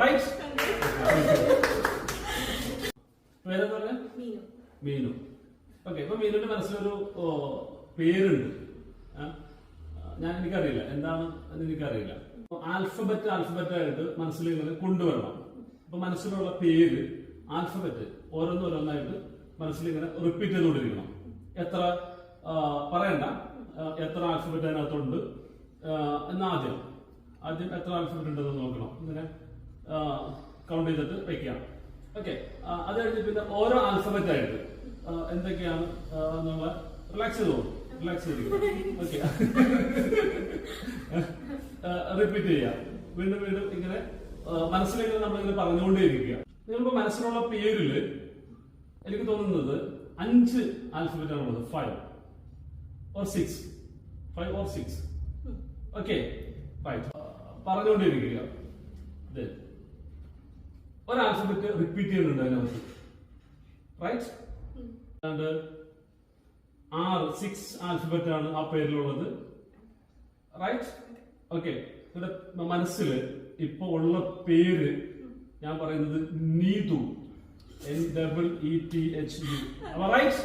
Right പേരെന്താ പറയാ Meenu. Meenu. Okay ഇപ്പൊ മീനുന്റെ മനസ്സിലൊരു പേരുണ്ട്? ഞാൻ എനിക്കറിയില്ല. എന്താണ് അത് എനിക്കറിയില്ല. ആൽഫബറ്റ് ആൽഫബറ്റ് ആയിട്ട് മനസ്സിൽ ഇങ്ങനെ കൊണ്ടുവരണം. അപ്പൊ മനസ്സിലുള്ള പേര് ആൽഫബറ്റ് ഓരോന്നോരോന്നായിട്ട് മനസ്സിൽ ഇങ്ങനെ റിപ്പീറ്റ് ചെയ്തുകൊണ്ടിരിക്കണം. എത്ര പറയണ്ട. എത്ര ആൽഫബറ്റ് അതിനകത്തുണ്ട്. എന്നാദ്യം എന്നാ ആദ്യം എത്ര ആൽഫബറ്റ് ഉണ്ടെന്ന് നോക്കണം. ഇങ്ങനെ കൗണ്ട് ചെയ്തിട്ട് വെക്കുക. ഓക്കെ അത് കഴിഞ്ഞ് പിന്നെ ഓരോ ആൽഫബറ്റ് ആയിട്ട് എന്തൊക്കെയാണ് നമ്മൾ റിലാക്സ് ചെയ്തോളൂ റിലാക്സ് ചെയ്ത് ഓക്കെ റിപ്പീറ്റ് ചെയ്യുക. വീണ്ടും വീണ്ടും ഇങ്ങനെ മനസ്സിലിങ്ങനെ നമ്മളിങ്ങനെ പറഞ്ഞുകൊണ്ടേയിരിക്കുക. നിങ്ങളിപ്പോ മനസ്സിലുള്ള പേരിൽ എനിക്ക് തോന്നുന്നത് അഞ്ച് ആൽഫബറ്റ് ആണ് ഉള്ളത് five or six five or six okay right പറഞ്ഞുകൊണ്ടിരിക്കുക. Then, ഒരു ആൽഫബറ്റ് റിപ്പീറ്റ് ചെയ്യുന്നുണ്ട് അതിനകത്ത് റൈറ്റ് ആറ് സിക്സ് ആൽഫബറ്റ് ആണ് ആ പേരിലുള്ളത്. റൈറ്റ് ഓക്കെ ഇവിടെ മനസ്സിൽ ഇപ്പൊ ഉള്ള പേര് ഞാൻ പറയുന്നത് Neethu. N double E T H D right